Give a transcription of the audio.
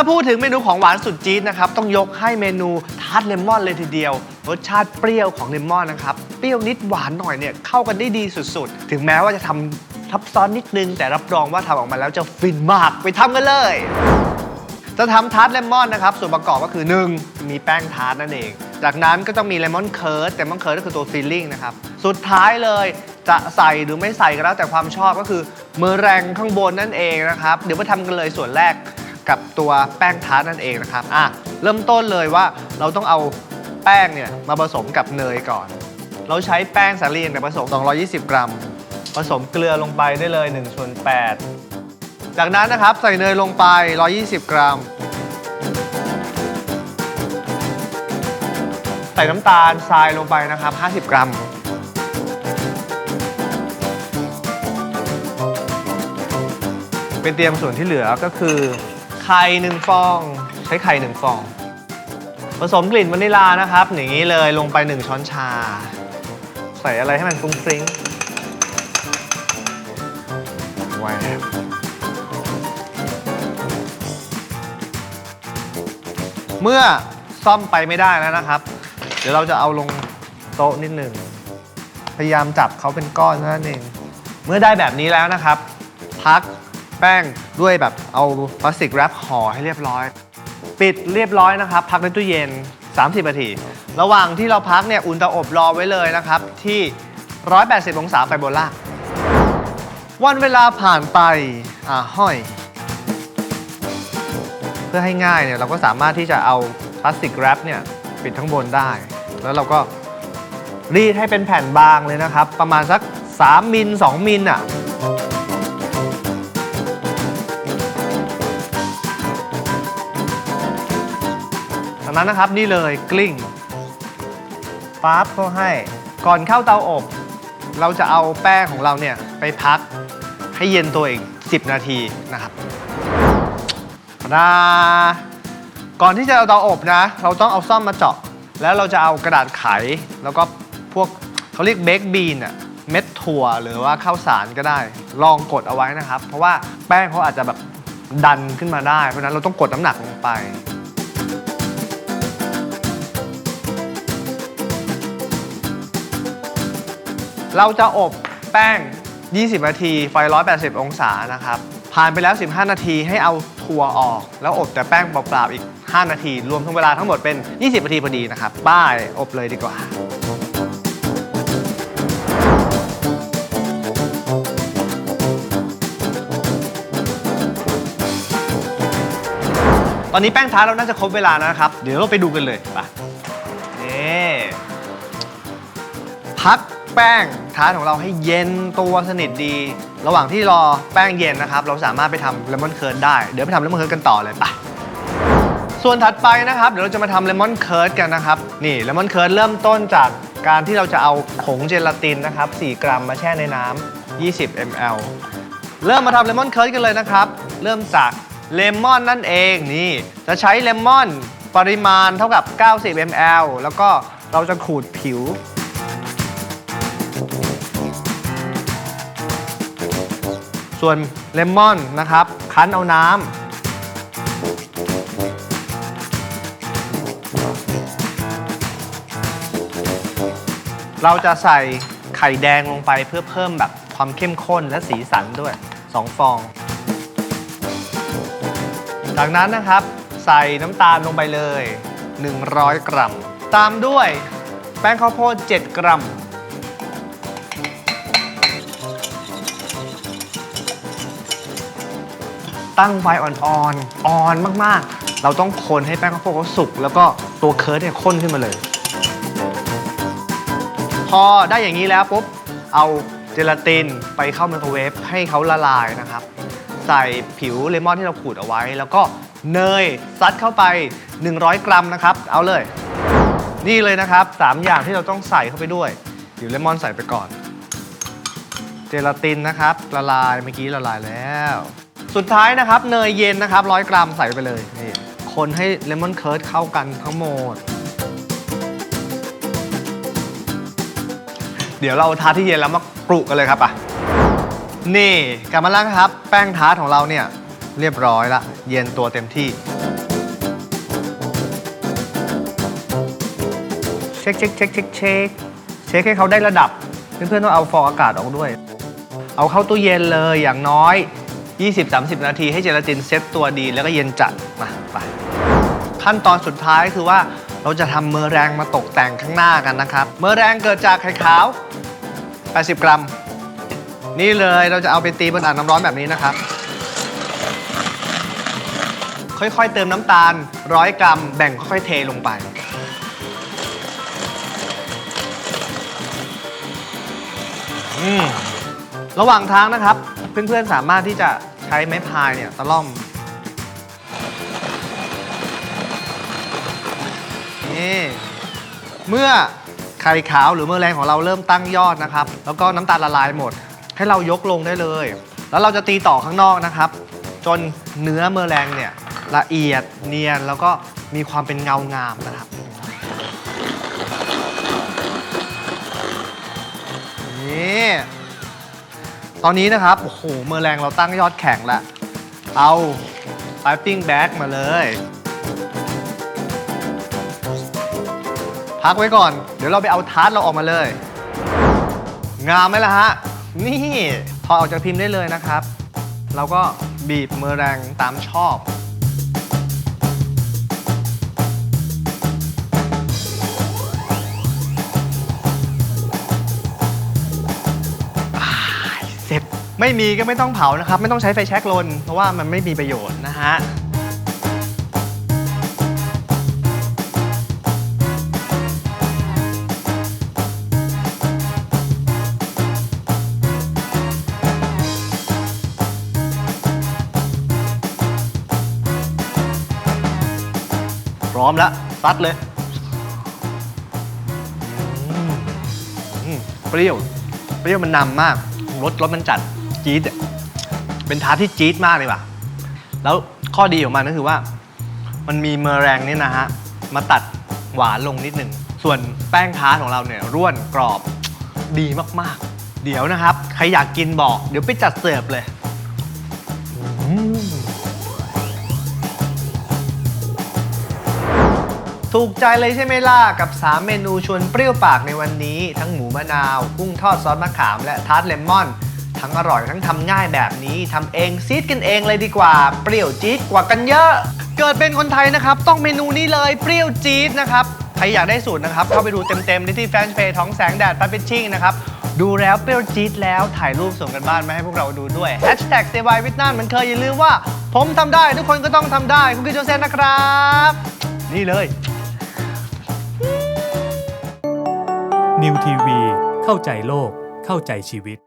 ถ้าพูดถึงเมนูของหวานสุดจี๊ดนะครับ ต้องยกให้เมนูทาร์ตเลมอนเลยทีเดียว รสชาติเปรี้ยวของเลมอนนะครับ เปรี้ยวนิดหวานหน่อยเนี่ยเข้ากันได้ดีสุดๆ ถึงแม้ว่าจะทำทับซ้อนนิดนึง แต่รับรองว่าทำออกมาแล้วจะฟินมากไปทำกันเลย จะทำทาร์ตเลมอนนะครับ ส่วนประกอบก็คือ 1. มีแป้งทาร์ตนั่นเอง จากนั้นก็ต้องมีเลมอนเคิร์ดเลมอนเคิร์ดก็คือตัวฟิลลิ่งนะครับ สุดท้ายเลยจะใส่หรือไม่ใส่ก็แล้วแต่ความชอบก็คือเมอแรงข้างบนนั่นเองนะครับ เดี๋ยวมาทำกันเลยส่วนแรก กับตัวแป้งท้านั่นเองนะครับอะเริ่มต้นเลยว่าเราต้องเอาแป้งเนี่ยมาผสมกับเนยก่อน เราใช้แป้งสาลีเนี่ยผสม 220 กรัม ผสมเกลือลงไปได้เลย1ส่วน8จากนั้นนะครับใส่เนยลงไป 120 กรัม ใส่น้ำตาลทรายลงไปนะครับ 50 กรัมเป็นเตรียมส่วนที่เหลือก็คือ ไข่หนึ่งฟอง ใช้ไข่หนึ่งฟอง ผสมกลิ่นวานิลานะครับ อย่างนี้เลยลงไป1ช้อนชา ใส่อะไรให้มันฟรุ้งฟริ้งไว้เมื่อซ่อมไปไม่ได้แล้วนะครับ เดี๋ยวเราจะเอาลงโต๊ะนิดหนึ่งพยายามจับเขาเป็นก้อนนั้นเอง เมื่อได้แบบนี้แล้วนะครับ พัก แป้งด้วยแบบเอาพลาสติกแรปห่อให้เรียบร้อย ปิดเรียบร้อยนะครับ พักในตู้เย็น 30 นาที ระหว่างที่เราพักเนี่ยอุ่นเตาอบรอไว้เลยนะครับ ที่ 180 องศาไฟโบล่างวันเวลาผ่านไปอ่าห้อย เพื่อให้ง่ายเนี่ยเราก็สามารถที่จะเอาพลาสติกแรปเนี่ยปิดทั้งบนได้ แล้วเราก็รีดให้เป็นแผ่นบางเลยนะครับ ประมาณสัก 3มิล2มิลอะ นั้นนะครับนี่เลยกลิ้งปั๊บก็ให้ก่อนเข้าเตาอบ เราจะเอาแป้งของเราเนี่ยไปพักให้เย็นตัวอีก10 นาทีนะครับนะก่อนที่จะเอาเตาอบนะ เราต้องเอาซ่อมมาเจาะ แล้วเราจะเอากระดาษไข แล้วก็พวกเขาเรียกเบคบีนอะเม็ดถั่วหรือว่าข้าวสารก็ได้ ลองกดเอาไว้นะครับ เพราะว่าแป้งเขาอาจจะแบบดันขึ้นมาได้ เพราะนั้นเราต้องกดน้ำหนักลงไป เราจะอบแป้ง 20 นาที ไฟ 180 องศานะครับ ผ่านไปแล้ว 15 นาทีให้เอาถั่วออก แล้วอบแต่แป้งเปล่าๆอีก 5 นาที รวมทั้งเวลาทั้งหมดเป็น 20 นาทีพอดีนะครับ ป้ายอบเลยดีกว่าตอนนี้แป้งท้าเราน่าจะครบเวลาแล้วนะครับ เดี๋ยวเราไปดูกันเลยไปนี่พัก แป้งทาร์ตของเราให้เย็นตัวสนิทดี ระหว่างที่รอแป้งเย็นนะครับ เราสามารถไปทำเลมอนเคิร์ดได้ เดี๋ยวไปทำเลมอนเคิร์ดกันต่อเลยไปส่วนถัดไปนะครับ เดี๋ยวเราจะมาทำเลมอนเคิร์ดกันนะครับ นี่เลมอนเคิร์ดเริ่มต้นจากการที่เราจะเอาผงเจลาตินนะครับ 4 กรัมมาแช่ในน้ำ 20 ml เริ่มมาทำเลมอนเคิร์ดกันเลยนะครับ เริ่มจากเลมอนนั่นเองนี่ จะใช้เลมอนปริมาณเท่ากับ 90 ml แล้วก็เราจะขูดผิว ส่วนเลมอนนะครับ คั้นเอาน้ำเราจะใส่ไข่แดงลงไปเพื่อเพิ่มแบบความเข้มข้นและสีสันด้วย 2 ฟอง จากนั้นนะครับ ใส่น้ำตาลลงไปเลย 100 กรัม ตามด้วยแป้งข้าวโพด 7 กรัม ตั้งไฟอ่อนๆ อ่อนมากๆ เราต้องคนให้แป้งข้าวโพดเขาสุก แล้วก็ตัวเคิร์ดเนี่ยข้นขึ้นมาเลย พอได้อย่างนี้แล้วปุ๊บ เอาเจลาตินไปเข้าไมโครเวฟให้เขาละลายนะครับ ใส่ผิวเลมอนที่เราขูดเอาไว้ แล้วก็เนยซัดเข้าไป 100 กรัมนะครับ เอาเลย นี่เลยนะครับ 3 อย่างที่เราต้องใส่เข้าไปด้วยเดี๋ยวเลมอนใส่ไปก่อน เจลาตินนะครับ ละลายเมื่อกี้ละลายแล้ว สุดท้ายนะครับเนยเย็นนะครับร้อยกรัมใส่ไปเลยนี่คนให้เลมอนเคิร์ดเข้ากันทั้งหมด เดี๋ยวเราทาที่เย็นแล้วมากรุกันเลยครับอะนี่กลับมาแล้วครับ แป้งทาร์ตของเราเนี่ยเรียบร้อยละ เย็นตัวเต็มที่เช็คเช็คเช็คเช็คเช็คเช็คให้เขาได้ระดับ เพื่อนๆต้องเอาฟองอากาศออกด้วย เอาเข้าตู้เย็นเลยอย่างน้อย 20-30 นาทีให้เจลาตินเซ็ตตัวดีแล้วก็เย็นจัดมาไปขั้นตอนสุดท้ายคือว่าเราจะทำเมอแรงมาตกแต่งข้างหน้ากันนะครับ เมอแรงเกิดจากไข่ขาว 80 กรัม นี่เลยเราจะเอาไปตีบนอ่างน้ำร้อนแบบนี้นะครับ ค่อยๆเติมน้ำตาล 100 กรัม แบ่งค่อยๆเทลงไปอืมระหว่างทางนะครับ เพื่อนๆสามารถที่จะใช้ไม้พายเนี่ยตะล่อม นี่ เมื่อไข่ขาวหรือเมื่อแรงของเราเริ่มตั้งยอดนะครับ แล้วก็น้ำตาลละลายหมด ให้เรายกลงได้เลย แล้วเราจะตีต่อข้างนอกนะครับ จนเนื้อเมื่อแรงเนี่ยละเอียดเนียนแล้วก็มีความเป็นเงางามนะครับ ตอนนี้นะครับ โอ้โห เมื่อแรงเราตั้งยอดแข็งแล้ว เอา piping bag มาเลย พักไว้ก่อน เดี๋ยวเราไปเอาทาร์ตเราออกมาเลย งามไหมล่ะฮะ นี่ถอดออกจากพิมพ์ได้เลยนะครับ เราก็บีบเมอแรงตามชอบ ไม่มีก็ไม่ต้องเผานะครับ ไม่ต้องใช้ไฟแช็กลน เพราะว่ามันไม่มีประโยชน์นะฮะพร้อมแล้วซัดเลยเปรี้ยว เปรี้ยวมันนำมาก รสรสมันจัด จี๊ดอะเป็นทาร์ตที่จี๊ดมากเลยว่ะ แล้วข้อดีของมันก็คือว่า มันมีเมอแรงเนี่ยนะฮะ มาตัดหวานลงนิดหนึ่ง ส่วนแป้งทาร์ตของเราเนี่ยร่วนกรอบดีมากๆ เดี๋ยวนะครับ ใครอยากกินบอก เดี๋ยวไปจัดเสิร์ฟเลยอืมถูกใจเลยใช่ไหมล่ะ กับ 3 เมนูชวนเปรี้ยวปากในวันนี้ ทั้งหมูมะนาว กุ้งทอดซอสมะขามและทาร์ตเลมอน ทั้งอร่อยทั้งทำง่ายแบบนี้ทำเองซีดกันเองเลยดีกว่า เปรี้ยวจี๊ดกว่ากันเยอะ เกิดเป็นคนไทยนะครับ ต้องเมนูนี้เลยเปรี้ยวจี๊ดนะครับใครอยากได้สูตรนะครับ เข้าไปดูเต็มๆได้ที่แฟนเพจท้องแสงแดดพัฟฟิชชิ่งนะครับดูแล้วเปรี้ยวจี๊ดแล้วถ่ายรูปส่งกันบ้านมาให้พวกเราดูด้วย Hashtag s a y w i t n a m มันเคยอย่าลืมว่า ผมทำได้ ทุกคนก็ต้องทำได้ คุณคือโจเซนนะครับ นี่เลยนิวทีวีเข้าใจโลกเข้าใจชีวิต